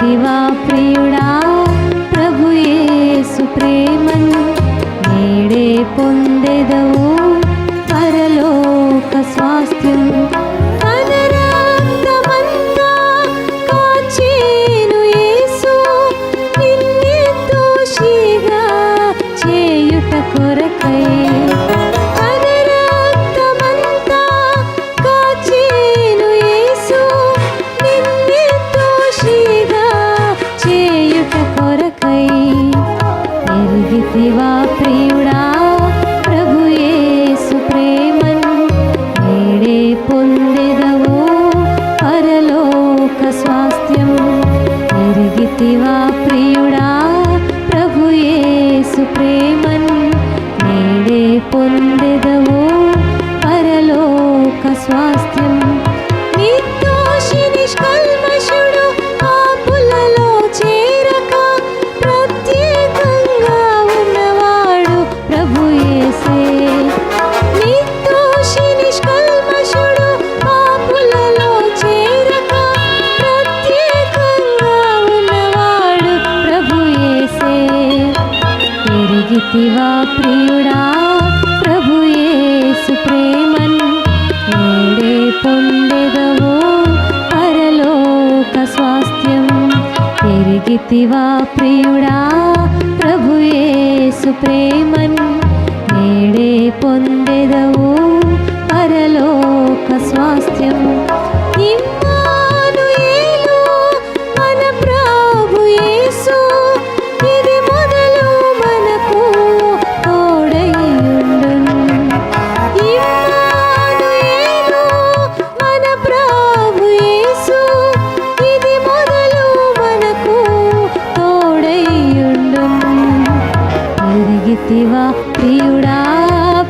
దివా ప్రియుడా ప్రభుయేసు ప్రేమను నేడే పొందెదవు. పరలోక స్వాస్థ్యం కొరకై पिवडा प्रभुये सुप्रेम అతివా ప్రియుడా ప్రభుయేసు ప్రేమన్. నేడే పొందెదవో పరలోక స్వాస్థ్యం. తిరిగితివా ప్రియుడా ప్రభుయేసు ప్రేమన్. నేడే పొందెదవో పరలోక సాగితివా ప్రియుడా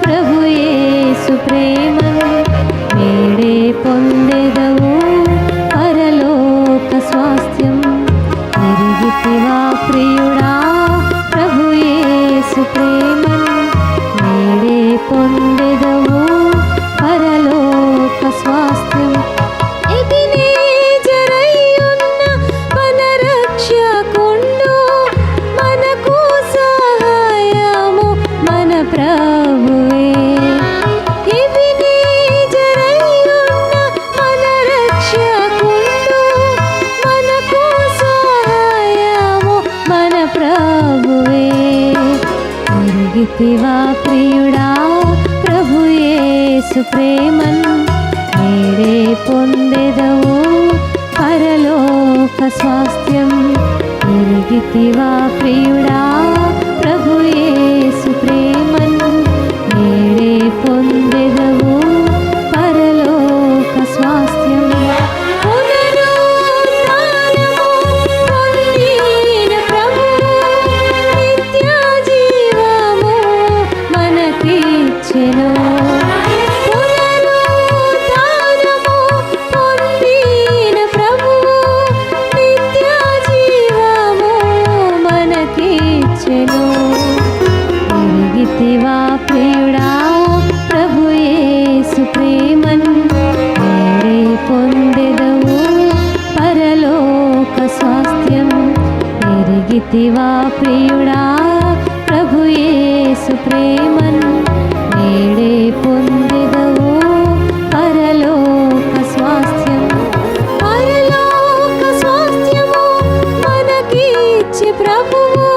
ప్రభుయేసు ప్రేమను నేడే పొందెదవు పరలోక స్వాస్థ్యం. ఎరిగితివా ప్రియుడా చూతివా ప్రియుడా ప్రభుయేసు ప్రేమను మీరే పొందెదవు. పరలోక స్వాస్థ్యం ఎరిగితివా ప్రియుడా. దివా ప్రియుడా ప్రభుయేసు ప్రేమను నేడే పొందిదవు. పరలోక స్వాస్థ్యం పరలోక స్వాస్థ్యము మనకిచ్చి ప్రభువు.